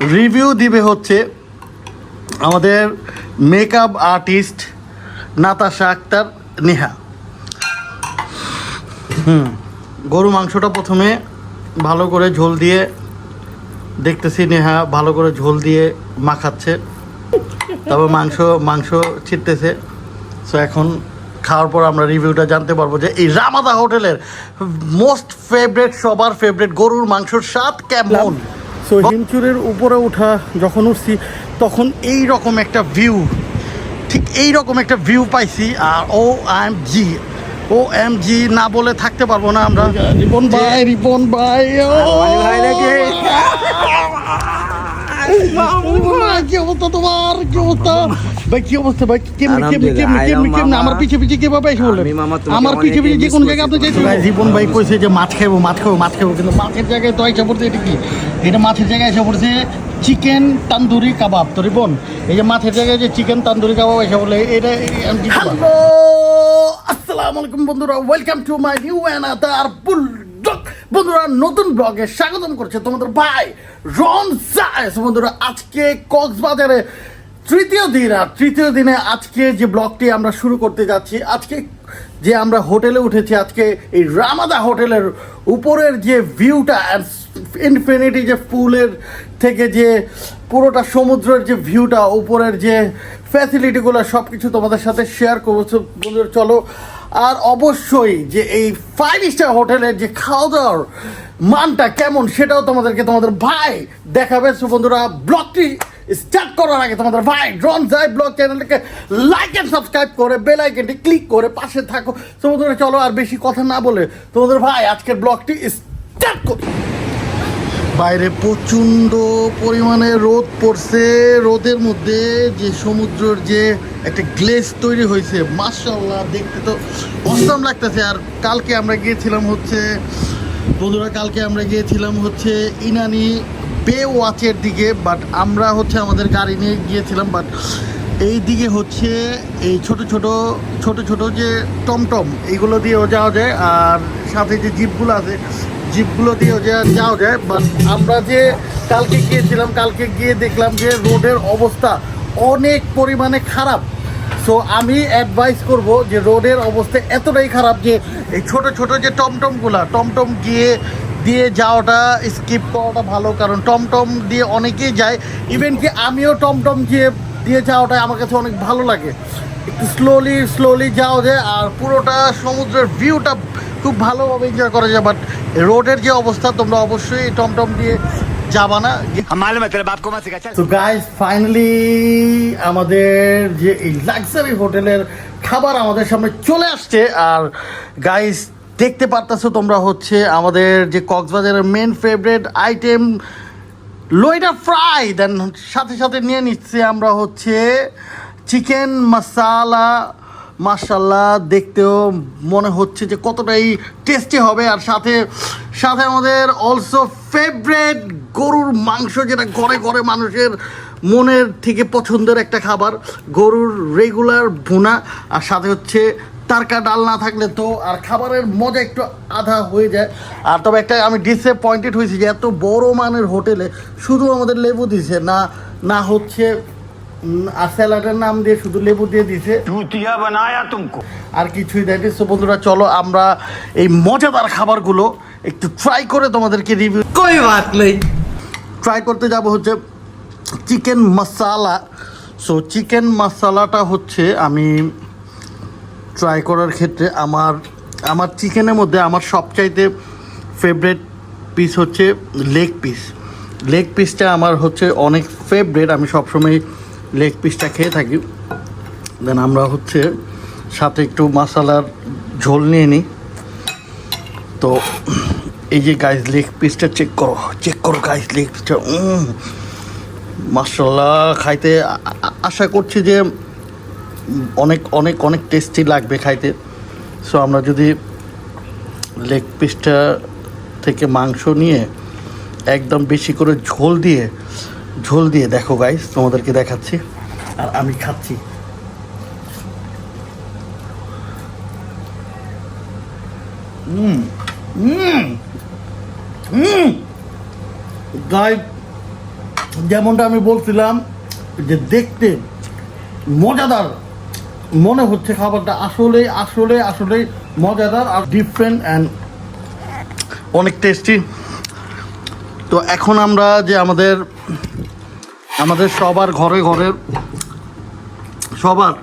Review দিবে হচ্ছে আমাদের মেকআপ আর্টিস্ট নাতাশা আক্তার নেহা। হুম, গরু মাংসটা প্রথমে ভালো করে ঝোল দিয়ে দেখতেছি নেহা ভালো করে ঝোল দিয়ে মাখাচ্ছে, তারপর মাংস মাংস ছিটতেছে। সো এখন খাওয়ার পর আমরা রিভিউটা জানতে পারব যে এই রামাদা হোটেলের মোস্ট ফেভারেট সবার ফেভারেট গরুর মাংসর স্বাদ কেমন? সো হিমচুরের উপরে ওঠা যখন উঠছি তখন এই রকম একটা ভিউ ঠিক এই রকম একটা ভিউ পাইছি আর ও এম জি ও এম জি না বলে থাকতে পারব না আমরা। রিপন ভাই রিপন ভাই? কি অবস্থা তোমার? কি অবস্থা? ভাই কি অবস্থা ভাই? কেমনি কেমনি কেমনি আলহামদুলিল্লাহ, কেমনি কেমনি? আমার পিছে পিছে এসে বললেন? আমি মামা তোমাকে আমার পিছে পিছে যে কোনো জায়গায় আপনি চাইছেন? জীবন ভাই কইছে যে মাছ খাব মাছ খাব মাছ খাব কিন্তু মাছের জায়গায় তো এসে পড়ছে এটা কি? এটা মাছের জায়গায় এসে পড়ছে চিকেন তান্দুরি কাবাব। তো রিপন এই যে মাছের জায়গায় যে চিকেন তান্দুরি কাবাব এসে বলে এটা হ্যালো আসসালামু আলাইকুম বন্ধুরা welcome to my new another bulldog বন্ধুরা নতুন ব্লগে স্বাগতম করছে তোমাদের ভাই রন সাইস বন্ধুরা আজকে কক্সবাজারে তৃতীয় দিন, আর তৃতীয় দিনে আজকে যে ব্লগটি আমরা শুরু করতে যাচ্ছি, আজকে যে আমরা হোটেলে উঠেছি, আজকে এই রামাদা হোটেলের উপরের যে ভিউটা ইনফিনিটি যে পুলের থেকে যে পুরোটা সমুদ্রের যে ভিউটা, উপরের যে ফ্যাসিলিটিগুলো সব কিছু তোমাদের সাথে শেয়ার করব। চলো। আর অবশ্যই যে এই ফাইভ স্টার হোটেলের যে খাওয়া দাওয়ার মানটা কেমন, সেটাও তোমাদেরকে তোমাদের ভাই দেখাবে। সো বন্ধুরা, ব্লগটি স্টার্ট করার আগে তোমাদের ভাই ড্রন যাই ব্লগ চ্যানেলটাকে লাইক অ্যান্ড সাবস্ক্রাইব করে বেল আইকনটি ক্লিক করে পাশে থাকো। তো বন্ধুরা চলো আর বেশি কথা না বলে তোমাদের ভাই আজকের ব্লগটি স্টার্ট করি। বাইরে প্রচণ্ড পরিমাণে রোদ পড়ছে। রোদের মধ্যে যে সমুদ্রের যে একটা গ্লেস তৈরি হয়েছে মার্শাল্লাহ দেখতে তো অসম লাগতেছে। আর কালকে আমরা গিয়েছিলাম হচ্ছে, বন্ধুরা, কালকে আমরা গিয়েছিলাম হচ্ছে ইনানি বে ওয়াচের দিকে বাট আমরা হচ্ছে আমাদের গাড়ি নিয়ে গিয়েছিলাম বাট এই দিকে হচ্ছে এই ছোট ছোট ছোট ছোট যে টমটম, এইগুলো দিয়েও যাওয়া যায়, আর সাথে যে জিপগুলো আছে, জিপগুলো দিয়েও যাওয়া যায় বাট আমরা যে কালকে গিয়েছিলাম, কালকে গিয়ে দেখলাম যে রোডের অবস্থা অনেক পরিমাণে খারাপ। সো আমি অ্যাডভাইস করব যে রোডের অবস্থা এতটাই খারাপ যে এই ছোট ছোট যে টমটমগুলা, টমটম গিয়ে দিয়ে যাওয়াটা স্কিপ করাটা ভালো কারণ টমটম দিয়ে অনেকেই যায়। ইভেন কি আমিও টমটম দিয়ে দিয়ে যাওয়াটা আমার কাছে অনেক ভালো লাগে। একটু স্লোলি স্লোলি যাওয়া যায় আর পুরোটা সমুদ্রের ভিউটা খুব ভালোভাবে এনজয় করা যায়। বাট রোডের যে অবস্থা তোমরা অবশ্যই টমটম দিয়ে যাবা না। গাইজ ফাইনালি আমাদের যে লাক্সারি হোটেলের খাবার আমাদের সামনে চলে আসছে। আর গাইস দেখতে পারতেছো তোমরা হচ্ছে আমাদের যে কক্সবাজারের মেন ফেভারেট আইটেম লইটা ফ্রাই দেন সাথে সাথে নিয়ে নিচ্ছি আমরা হচ্ছে চিকেন মশালা মাশাল্লাহ দেখতেও মনে হচ্ছে যে কতটাই টেস্টি হবে। আর সাথে সাথে আমাদের অলসো ফেভারেট গরুর মাংস, যেটা ঘরে ঘরে মানুষের মনের থেকে পছন্দের একটা খাবার, গরুর রেগুলার ভুনা। আর সাথে হচ্ছে তারকা ডাল না থাকলে তো আর খাবারের মজা একটু আধা হয়ে যায়। আর তবে একটা আমি ডিসঅ্যাপয়েন্টেড হয়েছি যে এত বড় মানের হোটেলে শুধু আমাদের লেবু দিছে না না হচ্ছে আর স্যালাডের নাম দিয়ে শুধু লেবু দিয়ে দিছে। আর কিছুই দেয়নি সো বন্ধুরা চলো আমরা এই মজাদার খাবারগুলো একটু ট্রাই করে তোমাদেরকে রিভিউ কই বাত নেই ট্রাই করতে যাব হচ্ছে চিকেন মশালা সো চিকেন মশালাটা হচ্ছে আমি ট্রাই করার ক্ষেত্রে আমার আমার চিকেনের মধ্যে আমার সবচাইতে ফেভারেট পিস হচ্ছে লেগ পিস লেগ পিসটা আমার হচ্ছে অনেক ফেভারেট আমি সবসময় লেগ পিসটা খেয়ে থাকি। দেন আমরা হচ্ছে সাথে একটু মশালার ঝোল নিয়ে নিই। তো এই যে গাইজ লেগ পিসটা চেক করো চেক করো গাইজ লেগ পিসটা মাসাল্লাহ খাইতে আশা করছি যে অনেক অনেক অনেক টেস্টি লাগবে খাইতে। সো আমরা যদি লেগ পিসটা থেকে মাংস নিয়ে একদম বেশি করে ঝোল দিয়ে ঝোল দিয়ে দেখো গাইজ তোমাদেরকে দেখাচ্ছি। আর আমি খাচ্ছি। হুম যেমনটা আমি বলছিলাম, যে দেখতে মজাদার। মনে হচ্ছে খাবারটা আসলে আসলে আসলে মজাদার আর ডিফারেন্ট অ্যান্ড অনেক টেস্টি তো এখন আমরা যে আমাদের আমাদের সবার ঘরে ঘরে, সবার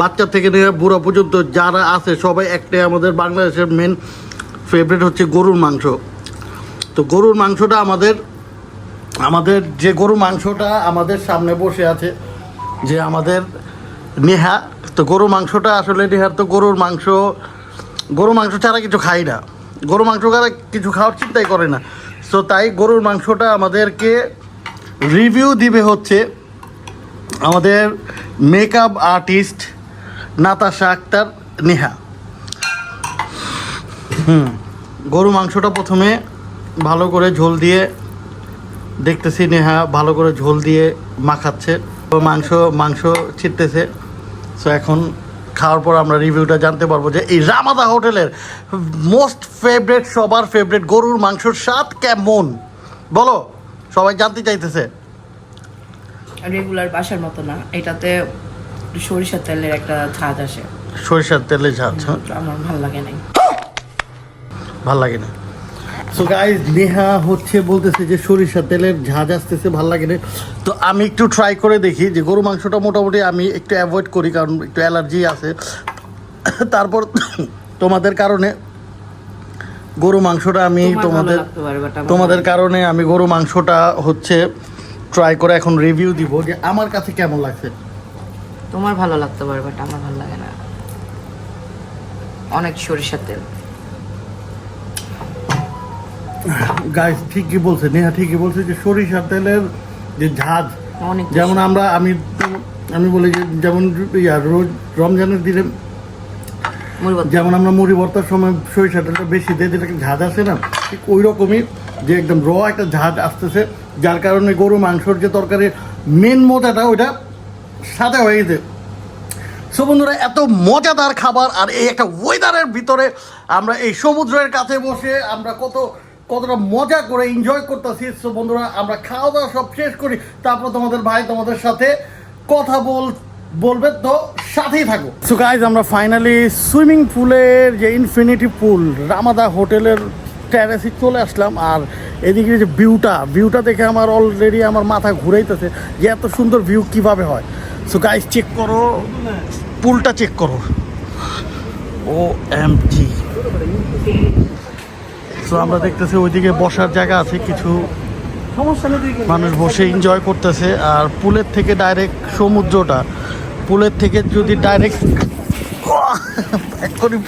বাচ্চা থেকে নিয়ে বুড়া পর্যন্ত যারা আছে, সবাই একটাই আমাদের বাংলাদেশের মেন ফেভারিট হচ্ছে গরুর মাংস। তো গরুর মাংসটা আমাদের আমাদের যে গরু মাংসটা আমাদের সামনে বসে আছে, যে আমাদের নেহা, তো গরু মাংসটা আসলে নেহার তো গরুর মাংস গরু মাংস ছাড়া কিছু খাই না। গরু মাংস ছাড়া কিছু খাওয়ার চিন্তাই করে না। সো তাই গরুর মাংসটা আমাদেরকে রিভিউ দিবে হচ্ছে আমাদের মেকআপ আর্টিস্ট নাতাশা আক্তার নেহা। হুম গরু মাংসটা প্রথমে ভালো করে ঝোল দিয়ে দেখতেছি নেহা ভালো করে ঝোল দিয়ে মাখাচ্ছে। মাংস মাংস ছিটতেছে। সো এখন খাওয়ার পর আমরা রিভিউটা জানতে পারব যে এই রামাদা হোটেলের মোস্ট ফেভারেট সবার ফেভারেট গরুর মাংসর স্বাদ কেমন? বলো সবাই জানতে চাইতেছে। রেগুলার বাসার মতো না এটাতে সরিষার তেলের একটা ঝাঁজ আসে। সরিষার তেলের ঝাঁজ হ্যাঁ? আমার ভালো লাগে নাই। ভালো লাগে না। সো গাইজ নেহা হচ্ছে বলতেছে যে সরিষার তেলের ঝাঁজ আসতেছে ভালো লাগে না। তো আমি একটু ট্রাই করে দেখি যে গরু মাংসটা মোটামুটি আমি একটু অ্যাভয়েড করি কারণ একটু অ্যালার্জি আছে। তারপর তোমাদের কারণে গরু মাংসটা আমি তোমাদের তোমাদের কারণে আমি গরু মাংসটা হচ্ছে ট্রাই করে এখন রিভিউ দিব যে আমার কাছে কেমন লাগছে। তোমার ভালো লাগতে পারে বাট আমার ভালো লাগে না। অনেক সরিষার তেল। গাইজ ঠিকই বলছে নেহা ঠিকই বলছে যে সরিষার তেলের যে ঝাঁজ যেমন আমরা আমি আমি বলি যে যেমন ইয়া রোজ রমজানের দিনে যেমন আমরা মুড়ি ভর্তার সময় সরিষা তেলটা বেশি দিয়ে যেটাকে ঝাঁজ আসে না ঠিক ওই রকমই যে একদম র একটা ঝাঁজ আসতেছে যার কারণে গরু মাংসর যে তরকারির মেন মজাটা ওইটা সাদা হয়ে গেছে। সো বন্ধুরা এত মজাদার খাবার আর এই একটা ওয়েদারের ভিতরে আমরা এই সমুদ্রের কাছে বসে আমরা কত কতটা মজা করে এনজয় করতেছি। সো বন্ধুরা, আমরা খাওয়া দাওয়া সব শেষ করি। তারপর তোমাদের ভাই তোমাদের সাথে কথা বল, বলবে তো সাথেই থাকো। সো গাইজ আমরা ফাইনালি সুইমিং পুলের যে ইনফিনিটি পুল রামাদা হোটেলের ট্যারেসে চলে আসলাম। আর এদিকে যে ভিউটা ভিউটা দেখে আমার অলরেডি আমার মাথা ঘুরাইতেছে যে এত সুন্দর ভিউ কীভাবে হয়। সো গাইজ চেক করো। পুলটা চেক করো। ও এম জি সো আমরা দেখতেছি ওইদিকে বসার জায়গা আছে, কিছু মানুষ বসে এনজয় করতেছে। আর পুলের থেকে ডাইরেক্ট সমুদ্রটা, পুলের থেকে যদি ডাইরেক্ট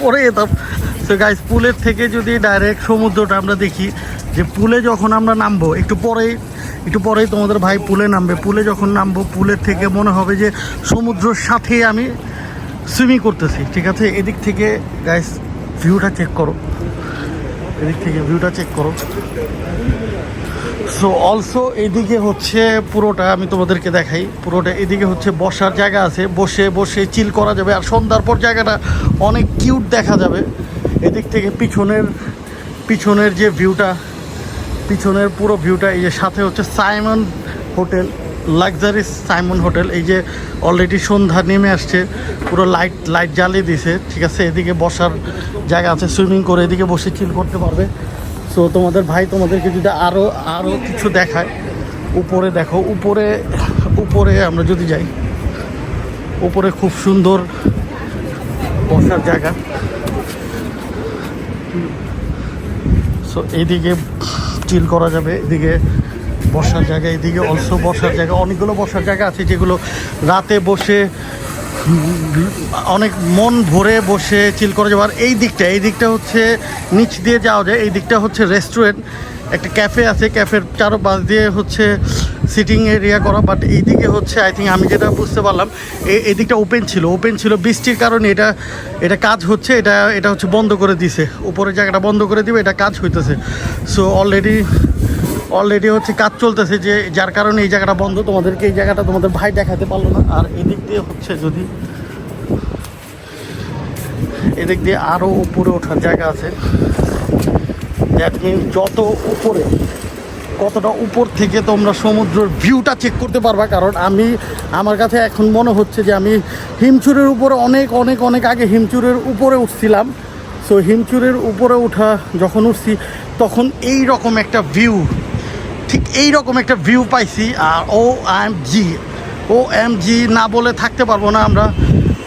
পড়ে যেতাম। তো গাইজ পুলের থেকে যদি ডাইরেক্ট সমুদ্রটা আমরা দেখি, যে পুলে যখন আমরা নামবো, একটু পরেই একটু পরেই তোমাদের ভাই পুলে নামবে। পুলে যখন নামবো, পুলের থেকে মনে হবে যে সমুদ্রের সাথে আমি সুইমিং করতেছি, ঠিক আছে? এদিক থেকে গাইস ভিউটা চেক করো। এদিক থেকে ভিউটা চেক করো। সো অলসো এদিকে হচ্ছে পুরোটা আমি তোমাদেরকে দেখাই। পুরোটা এদিকে হচ্ছে বসার জায়গা আছে। বসে বসে চিল করা যাবে। আর সন্ধ্যার পর জায়গাটা অনেক কিউট দেখা যাবে। এদিক থেকে পিছনের পিছনের যে ভিউটা পিছনের পুরো ভিউটা এই যে সাথে হচ্ছে Sayeman hotel luxury Sayeman hotel এই যে অলরেডি সন্ধ্যা নেমে আসছে, পুরো লাইট লাইট জ্বালিয়ে দিছে, ঠিক আছে? এদিকে বসার জায়গা আছে সুইমিং করে এদিকে বসে চিল করতে পারবে। সো তোমাদের ভাই তোমাদেরকে যদি আরও আরও কিছু দেখায়, উপরে দেখো, উপরে উপরে আমরা যদি যাই, উপরে খুব সুন্দর বসার জায়গা। সো এইদিকে চিল করা যাবে, এদিকে বসার জায়গা, এদিকে অলসো বসার জায়গা, অনেকগুলো বসার জায়গা আছে যেগুলো রাতে বসে, অনেক মন ভরে বসে চিল করে যাবে। আর এই দিকটা এই দিকটা হচ্ছে নিচ দিয়ে যাওয়া যায়, এই দিকটা হচ্ছে রেস্টুরেন্ট একটা ক্যাফে আছে ক্যাফের চারো পাশ দিয়ে হচ্ছে সিটিং এরিয়া করা বাট এইদিকে হচ্ছে আই থিঙ্ক আমি যেটা বুঝতে পারলাম এই এদিকটা ওপেন ছিল ওপেন ছিল বৃষ্টির কারণে এটা এটা কাজ হচ্ছে, এটা এটা হচ্ছে বন্ধ করে দিছে। উপরের জায়গাটা বন্ধ করে দিবে, এটা কাজ হইতেছে। সো অলরেডি অলরেডি হচ্ছে কাজ চলতেছে যে যার কারণে এই জায়গাটা বন্ধ, তোমাদেরকে এই জায়গাটা তোমাদের ভাই দেখাতে পারল না। আর এদিক দিয়ে হচ্ছে যদি এদিক দিয়ে আরও উপরে ওঠার জায়গা আছে। দ্যাট মিনস যত উপরে, কতটা উপর থেকে তোমরা সমুদ্রের ভিউটা চেক করতে পারবা, কারণ আমি আমার কাছে এখন মনে হচ্ছে যে আমি হিমচুরের উপরে অনেক অনেক অনেক আগে হিমচুরের উপরে উঠছিলাম। সো হিমচুরের উপরে ওঠা যখন উঠছি, তখন এই রকম একটা ভিউ ঠিক এই রকম একটা ভিউ পাইছি, আর ও এম জি ও এম জি না বলে থাকতে পারব না আমরা,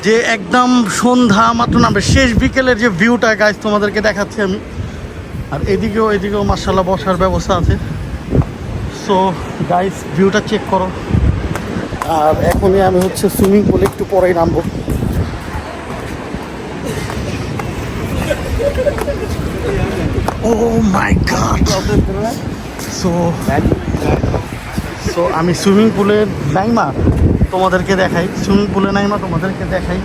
যে একদম সন্ধ্যা মাত্র নামবে। শেষ বিকেলের যে ভিউটা গাছ তোমাদেরকে দেখাচ্ছি আমি। আর এদিকেও এদিকেও মার্শাল্লাহ বসার ব্যবস্থা আছে। সো গাইস ভিউটা চেক করো। আর এখনই আমি হচ্ছে সুইমিং পুলে একটু পরেই নামবো। Oh my god so so আমি সুইমিং পুলের নাইমা তোমাদেরকে দেখাই। সুইমিং পুলে নাইমা তোমাদেরকে দেখাই।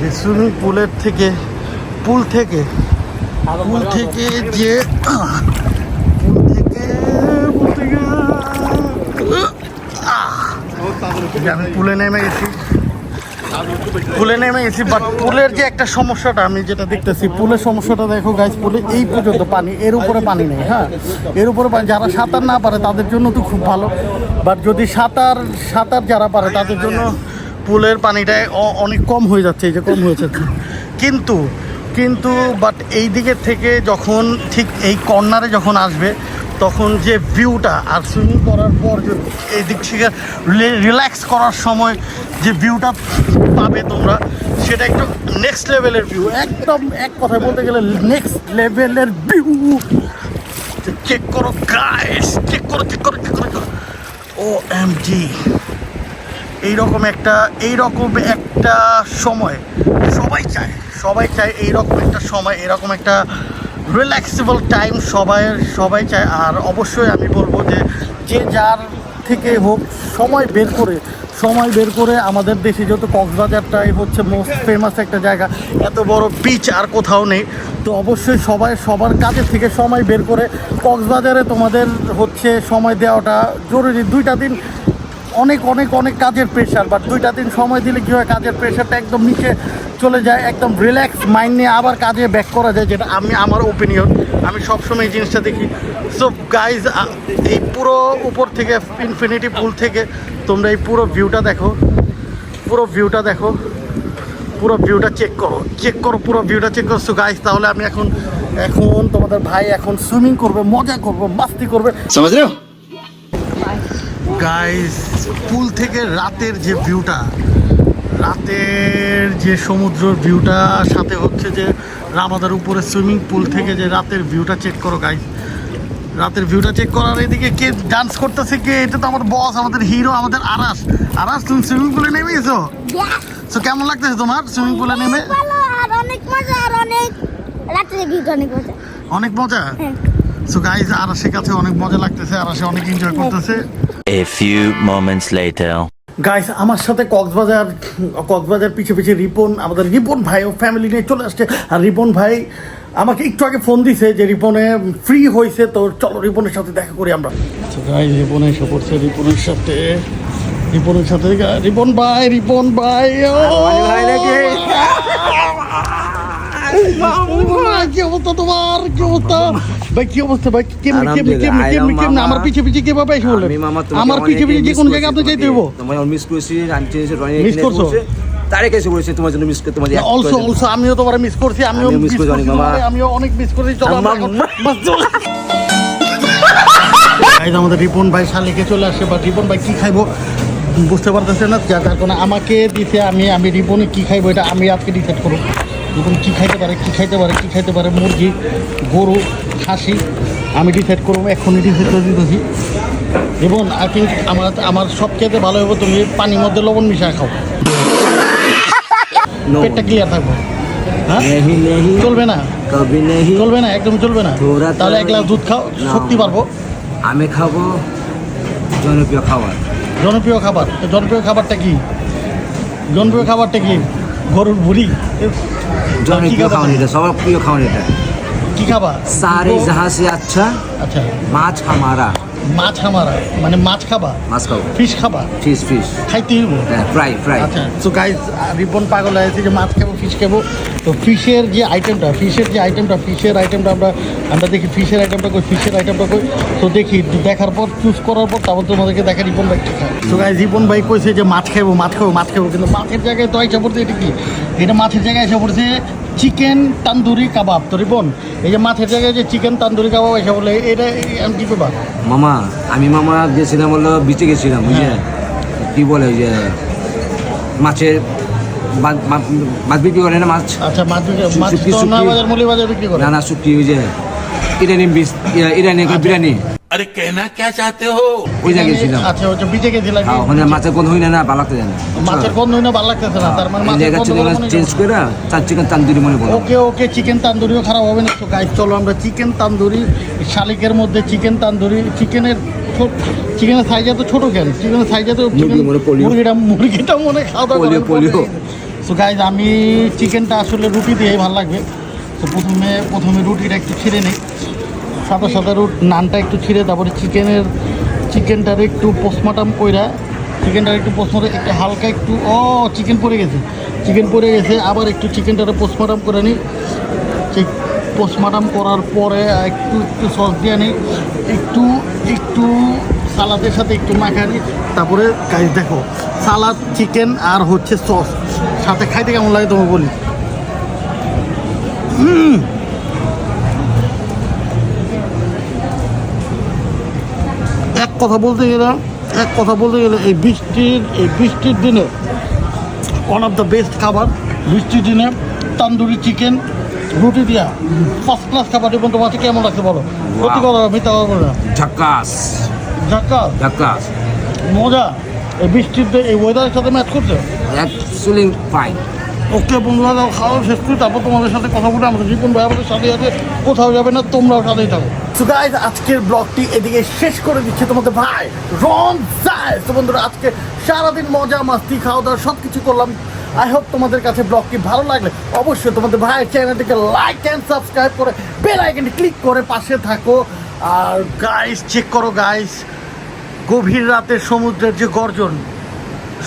যে সুইমিং পুলের থেকে পুল থেকে পুল থেকে যে পুল থেকে পুল থেকে আমি পুলে নেমে গেছি। পুলে নেমে গেছি বাট পুলের যে একটা সমস্যাটা, আমি যেটা দেখতেছি পুলের সমস্যাটা দেখো গাইজ পুলে এই পর্যন্ত পানি, এর উপরে পানি নেই হ্যাঁ? এর উপরে যারা সাঁতার না পারে, তাদের জন্য তো খুব ভালো। বাট যদি সাঁতার সাঁতার যারা পারে, তাদের জন্য পুলের পানিটা অনেক কম হয়ে যাচ্ছে, এই যে কম হয়েছে। কিন্তু কিন্তু বাট এই দিকের থেকে যখন ঠিক এই কর্নারে যখন আসবে তখন যে ভিউটা আর সুইমিং করার পর যে এই দিক থেকে রিল্যাক্স করার সময় যে ভিউটা পাবে তোমরা, সেটা একটু নেক্সট লেভেলের ভিউ একদম এক কথায় বলতে গেলে নেক্সট লেভেলের ভিউ চেক করো গাইস চেক করো চেক করো চেক করো ও এম জি এইরকম একটা এইরকম একটা সময় সবাই চায় সবাই চায় এইরকম একটা সময়, এরকম একটা রিল্যাক্সেবল টাইম সবাই সবাই চায়। আর অবশ্যই আমি বলব যে যে যার থেকে হোক, সময় বের করে, সময় বের করে আমাদের দেশে যেহেতু কক্সবাজারটাই হচ্ছে মোস্ট ফেমাস একটা জায়গা, এত বড় বিচ আর কোথাও নেই। তো অবশ্যই সবাই, সবার কাজের থেকে সময় বের করে, কক্সবাজারে তোমাদের হচ্ছে সময় দেওয়াটা জরুরি। দুইটা দিন অনেক অনেক অনেক কাজের প্রেশার বাট দুইটা দিন সময় দিলে কী হয়, কাজের প্রেশারটা একদম নিচে চলে যায় একদম রিল্যাক্স মাইন্ড নিয়ে আবার কাজে ব্যাক করা যায় যেটা আমি আমার ওপিনিয়ন আমি সবসময় এই জিনিসটা দেখি। সো গাইজ এই পুরো উপর থেকে ইনফিনিটি পুল থেকে তোমরা এই পুরো ভিউটা দেখো। পুরো ভিউটা দেখো। পুরো ভিউটা চেক করো। চেক করো পুরো ভিউটা চেক করছ গাইজ তাহলে আমি এখন এখন তোমাদের ভাই এখন সুইমিং করবে মজা করবে মাস্তি করবে। গাইজ পুল থেকে রাতের যে ভিউটা রাতের যে সমুদ্রের ভিউটা সাথে হচ্ছে যে রামাদার উপরে সুইমিং পুল থেকে যে রাতের ভিউটা চেক করো গাইস রাতের ভিউটা চেক করার এদিকে কে ডান্স করতেছে কে? এটা তো আমার বস আমাদের হিরো আমাদের আরাস। আরাস তুমি সুইমিং পুলে নেমে গেছো তো কেমন লাগতেছে তোমার সুইমিং পুলে নেমে? আর অনেক মজা আর অনেক রাত্রে ভিউটা অনেক মজা। অনেক মজা? হ্যাঁ। সো গাইজ আরাসের কাছে অনেক মজা লাগতেছে আরাসে অনেক এনজয় করতেছে। A few moments later. Guys আমার সাথে কক্সবাজার কক্সবাজার পিছে পিছে রিপন আমাদের রিপন ভাই ও ফ্যামিলি নিয়ে চলে আসছে। আর রিপন ভাই আমাকে একটু আগে ফোন দিছে যে রিপনে ফ্রি হয়েছে তো চলো রিপনের সাথে দেখা করি আমরা। গাইস রিপন এসে পড়ছে রিপনের সাথে। রিপনের সাথে রিপন ভাই রিপন ভাই ও? কি অবস্থা তোমার? কি অবস্থা? ভাই কি অবস্থা ভাই? কেমনি কেমনি কেমনি কেমনি কেমনি? আমার পিছে পিছে কীভাবে এসে বললেন আমি মামা তোমাকে আমার অনেক পিছে পিছে যে miss জায়গায় আপনি তোমাকে। যেতে তোমায় মিস করেছি আন্টি এসে রনি Miss করছ? বসে, তারেক বলেছে তোমার জন্য মিস করে তোমার অলসো অলসো আমিও তোমার মিস করছি আমিও মিস করছি অনেক, মামা। আমিও অনেক মিস করছি চলো আমরা বাস চলো। আমাদের রিপন ভাই শালিকে চলে আসে বা রিপন ভাই কি খাইবো? বুঝতে পারতেছে না যার যার কারণে আমাকে দিছে আমি আমি রিপনে কি খাইবো এটা আমি আজকে ডিসাইড করব। রিপন কি খাইতে পারে কী খাইতে পারে কী খাইতে পারে মুরগি গরু খাসি আমি ডিসাইড করব এখনই ডিসাইড করে দিতেছি। এবং আই থিঙ্ক আমার আমার সব খেতে ভালো হবে তুমি পানির মধ্যে লবণ মিশিয়ে খাও. পেটটা ক্লিয়ার থাকব। হ্যাঁ? চলবে না। চলবে না একদম চলবে না। তাহলে এক গ্লাস দুধ খাও। শক্তি পারব আমি খাব জনপ্রিয় খাবার। জনপ্রিয় খাবার। জনপ্রিয় খাবারটা কি? জনপ্রিয় খাবারটা কি? গরুর ভুড়ি? জনপ্রিয় খাবার এটা? সবার প্রিয় খাবার এটা। কি খাবার? সারে জাহাজে আচ্ছা আচ্ছা। মাছ হামারা মাছ খামারা মানে মাছ খাবা মাছ খাব ফিশ খাবা ফিশ ফিশ। খাইতেই হইব? হ্যাঁ ফ্রাই ফ্রাই আচ্ছা। তো গাইজ রিপন পাগল আছে যে মাছ খাব ফিশ খাব। তো ফিশের যে আইটেমটা ফিশের যে আইটেমটা ফিশের আইটেমটা আমরা আমরা দেখি ফিশের আইটেমটা কই ফিশের আইটেমটা কই। তো দেখি দেখার পর চুজ করার পর তারপর তোমাদেরকে দেখা রিপন ভাই ঠিক তো গাইজ রিপন ভাই কইছে যে মাছ খাব মাছ খাব মাছ খাব। কিন্তু মাছের জায়গায় তো এসে পড়ছে এটা কি? এটা মাছের জায়গায় এসে পড়ছে চিকেন তান্দুরি কাবাব তো রিপন এই যে মাছের জায়গায় যে চিকেন তান্দুরি কাবাব এসে বলে এটা আমি কি করবা? মামা আমি মামা গেছিলাম হলো বিচে গেছিলাম বুঝলে? কি বলে যে মাছের মাছ বিক্রি করে না মাছ? আচ্ছা মাছ বিক্রি- মাছ। বাজার বাজার বিক্রি করে? না না শুক্তি ওই যে ইরানি বিচ আরে কেনা কে চাতে হো? ওই জায়গায় ছিলাম। আচ্ছা ওই বিচে গেছিলাম হ্যাঁ ওখানে মাছের কোন হই না না ভালো লাগতে জানা মাছের কোন হই না ভালো লাগতেছে না তার মানে মাছের কোন জায়গা চেঞ্জ করে চার চিকেন তান্দুরি মনে করো ওকে ওকে চিকেন তান্দুরিও খারাপ হবে না। তো গাইস চলো আমরা চিকেন তান্দুরি শালিকের মধ্যে চিকেন তান্দুরি চিকেনের চিকেনের সাইজ তো ছোট কেন? চিকেনের সাইজ এত মুরগিটা মুরগিটা মনে খাওয়া দাওয়া পোলিও সো গাইজ আমি চিকেনটা আসলে রুটি দিয়েই ভালো লাগবে। তো প্রথমে প্রথমে রুটিটা একটু ছিঁড়ে নিই। সাদা সাদা রুট নানটা একটু ছিঁড়ে তারপরে চিকেনের, চিকেনটার একটু পোস্টমার্টাম কইরা, চিকেনটার একটু পোস্টমার্টাম একটু হালকা একটু, ও, চিকেন পড়ে গেছে। চিকেন পড়ে গেছে, আবার একটু চিকেনটারে পোস্টমার্টাম করে নিই পোস্টমার্টাম করার পরে একটু একটু সস দিয়ে নিই একটু একটু সালাদের সাথে একটু মাখাই নিই তারপরে গাইজ দেখো, সালাদ, চিকেন আর হচ্ছে সস সাথে খাইতে কেমন লাগে তোমাকে বলি? এক কথা বলতে গেলে এক কথা বলতে গেলে এই বৃষ্টির এই বৃষ্টির দিনে ওয়ান অফ দ্য বেস্ট খাবার বৃষ্টির দিনে তান্দুরি চিকেন রুটি দিয়া ফার্স্ট ক্লাস খাবার। এবং তোমার কাছে কেমন লাগছে বলো? সত্যি কথা মিথ্যা কথা বলো না? ঝাক্কাস। ঝাক্কাস? মজা? এই বৃষ্টির এই ওয়েদারের সাথে ম্যাচ করছে? অ্যাকচুয়ালি ফাইন ওকে বন্ধুরা দাও খাওয়া শেষ করি তারপর তোমাদের সাথে কথা বলে আমাদের জীবন ভাই সাথে আছে কোথাও যাবে না, তোমরাও সাথেই থাকো। গাইজ আজকের ব্লগটি এদিকে শেষ করে দিচ্ছে তোমাদের ভাই, রন সাইজ তো বন্ধুরা, আজকে সারাদিন মজা, মাস্তি, খাওয়া দাওয়া সব কিছু করলাম। আই হোপ তোমাদের কাছে ব্লগটি ভালো লাগলে অবশ্যই তোমাদের ভাইয়ের চ্যানেলটিকে লাইক অ্যান্ড সাবস্ক্রাইব করে বেল আইকনটি ক্লিক করে পাশে থাকো। আর গাইস চেক করো গাইস গভীর রাতে সমুদ্রের যে গর্জন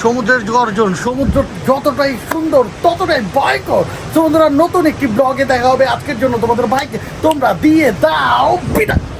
সমুদ্রের গর্জন, সমুদ্র যতটাই সুন্দর, ততটাই ভয়ঙ্কর। সমুদ্রের নতুন একটি ব্লগে দেখা হবে। আজকের জন্য তোমাদের ভাইকে তোমরা দিয়ে দাও বিদায়।